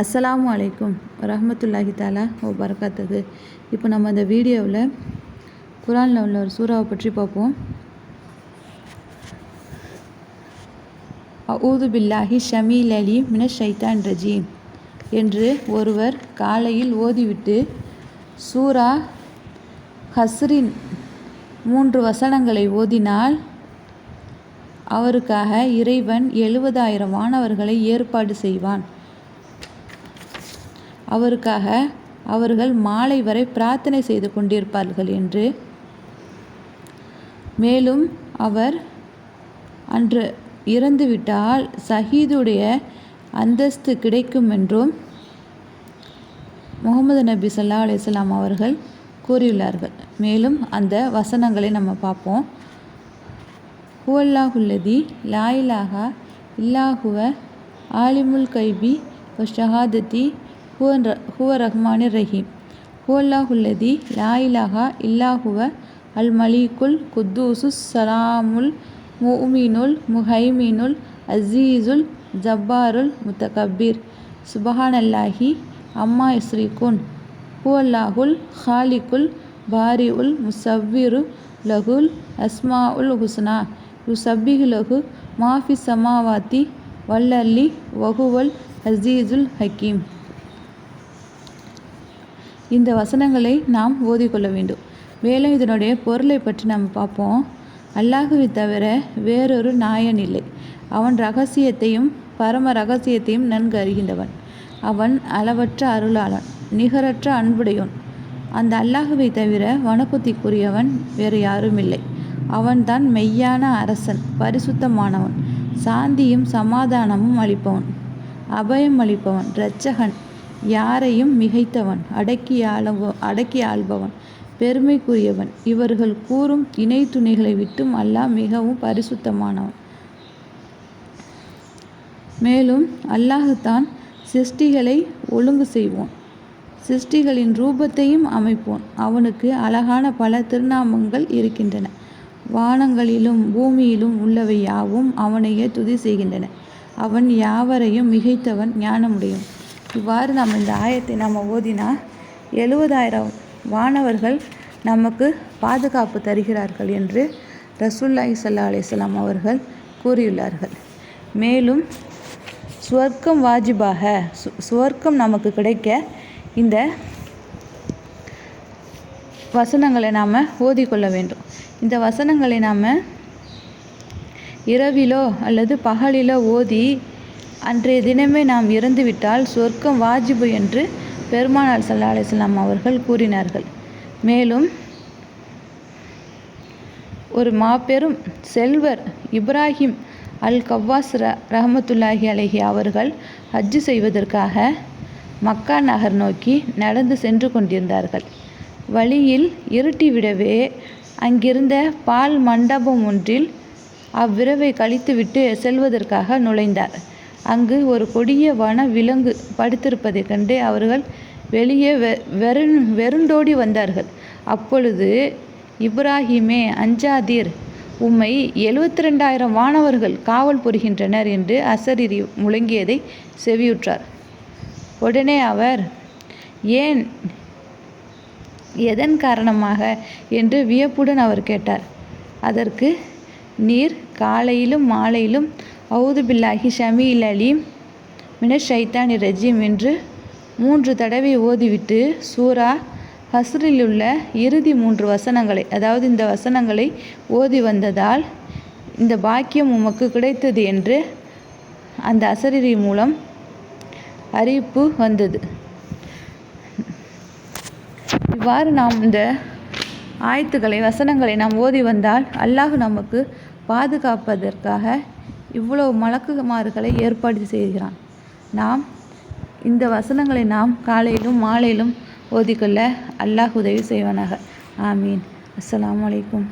அஸ்ஸலாமு அலைக்கும் ரஹமத்துல்லாஹி தாலா ஓ பரக்காத்தது இப்போ நம்ம இந்த வீடியோவில் குரானில் உள்ள ஒரு சூறாவை பற்றி பார்ப்போம். அவுது பில்லாஹி ஷமீல் அலி மின ஷைத்தான் ரஜி என்று ஒருவர் காலையில் ஓதிவிட்டு சூரா ஹஸ்ரின் மூன்று வசனங்களை ஓதினால் அவருக்காக இறைவன் எழுபதாயிரம் மாணவர்களை ஏற்பாடு செய்வான். அவருக்காக அவர்கள் மாலை வரை பிரார்த்தனை செய்து கொண்டிருப்பார்கள் என்று. மேலும் அவர் அன்று இறந்துவிட்டால் சஹீதுடைய அந்தஸ்து கிடைக்கும் என்றும் முகமது நபி சல்லா அலிஸ்லாம் அவர்கள் கூறியுள்ளார்கள். மேலும் அந்த வசனங்களை நம்ம பார்ப்போம். ஹுவல்லாஹுல்லதி லாயிலாகா இல்லாஹுவ ஆலிமுல் கைபி ஷஹாததி ஷஹாதத்தி ஹுவன் ஹுவ ரஹ்மானு ரஹீம். ஹுவல்லாஹுல்லதி லாயிலாகா இல்லாஹுவ அல் மலீக்குல் குத்தூசு சலாமுல் முமினுல் முஹைமினுல் அசீசுல் ஜப்பாருல் முத்தகபீர் சுபஹானல்லாஹி அம்மா இஸ்ரீகுன் ஹுவல்லாஹுல் ஹாலிகுல் பாரி உல் முசவ்விரு லகுல் அஸ்மா உல் ஹுஸ்னா யுசப்பிஹு லகு மாஃபி சமாவாத்தி வல்லல்லி வகுவல் அசீசுல் ஹக்கீம். இந்த வசனங்களை நாம் ஓதிக்கொள்ள வேண்டும். மேலும் இதனுடைய பொருளை பற்றி நம்ம பார்ப்போம். அல்லாஹுவை தவிர வேறொரு நாயன் இல்லை. அவன் ரகசியத்தையும் பரம ரகசியத்தையும் நன்கு அறிகின்றவன். அவன் அளவற்ற அருளாளன் நிகரற்ற அன்புடையோன் அந்த அல்லாஹுவை தவிர வனக்குத்திக்குரியவன் வேறு யாரும் இல்லை. அவன்தான் மெய்யான அரசன் பரிசுத்தமானவன். சாந்தியும் சமாதானமும் அளிப்பவன். அபயம் அளிப்பவன் இரட்சகன். யாரையும் மிகைத்தவன் அடக்கி ஆளவ அடக்கி ஆள்பவன் பெருமைக்குரியவன். இவர்கள் கூறும் இணை துணைகளை விட்டும் அல்லாஹ் மிகவும் பரிசுத்தமானவன். மேலும் அல்லாஹு தான் சிருஷ்டிகளை ஒழுங்கு செய்வோன். சிருஷ்டிகளின் ரூபத்தையும் அமைப்போன். அவனுக்கு அழகான பல திருநாமங்கள் இருக்கின்றன. வானங்களிலும் பூமியிலும் உள்ளவை யாவும் அவனையே துதி செய்கின்றன. அவன் யாவரையும் மிகைத்தவன் ஞானமுடையவன். இவ்வாறு நம்ம இந்த ஆயத்தை நம்ம ஓதினா எழுபதாயிரம் வானவர்கள் நமக்கு பாதுகாப்பு தருகிறார்கள் என்று ரசூல்லாய் சல்லா அலிஸ்லாம் அவர்கள் கூறியுள்ளார்கள். மேலும் சுவர்க்கம் வாஜிபாக சு சுவர்க்கம் நமக்கு கிடைக்க இந்த வசனங்களை நாம் ஓதிக்கொள்ள வேண்டும். இந்த வசனங்களை நாம் இரவிலோ அல்லது பகலிலோ ஓதி அன்றைய தினமே நாம் இறந்துவிட்டால் சொர்க்கம் வாஜிபு என்று பெருமானார் சல்லா அலிஸ்லாம் அவர்கள் கூறினார்கள். மேலும் ஒரு மாபெரும் செல்வர் இப்ராஹிம் அல் கவ்வாஸ் ர ரஹமத்துல்லாஹி அலஹி அவர்கள் ஹஜ்ஜு செய்வதற்காக மக்கா நகர் நோக்கி நடந்து சென்று கொண்டிருந்தார்கள். வழியில் இருட்டிவிடவே அங்கிருந்த பால் மண்டபம் ஒன்றில் அவ்விரவை கழித்துவிட்டு செல்வதற்காக நுழைந்தார். அங்கு ஒரு கொடிய வன விலங்கு படுத்திருப்பதைக் கண்டு அவர்கள் வெளியே வெ வெறு வெறுண்டோடி வந்தார்கள். அப்பொழுது இப்ராஹிமே அஞ்சாதீர் உம்மை எழுபத்தி ரெண்டாயிரம் மாணவர்கள் காவல் புரிகின்றனர் என்று அசரிரி முழங்கியதை செவியுற்றார். உடனே அவர் ஏன் எதன் காரணமாக என்று வியப்புடன் அவர் கேட்டார். அதற்கு நீர் காலையிலும் மாலையிலும் அவுது பில்லாஹி ஷமீல் அலீம் மின ஷைத்தானி ரஜீம் என்று மூன்று தடவை ஓதிவிட்டு சூரா ஹஸ்ரில் உள்ள இறுதி மூன்று வசனங்களை அதாவது இந்த வசனங்களை ஓதி வந்ததால் இந்த பாக்கியம் உமக்கு கிடைத்தது என்று அந்த அசரிரி மூலம் அறிவிப்பு வந்தது. இவ்வாறு நாம் இந்த ஆயத்துக்களை வசனங்களை நாம் ஓதி வந்தால் அல்லாஹ் நமக்கு பாதுகாப்பதற்காக இவ்வளவு மலக்குமார்களை ஏற்பாடு செய்கிறான். நாம் இந்த வசனங்களை நாம் காலையிலும் மாலையிலும் ஓதிக்கொள்ள அல்லாஹ் உதவி செய்வானாக. ஆமீன். அஸ்லாம் வலைக்கும்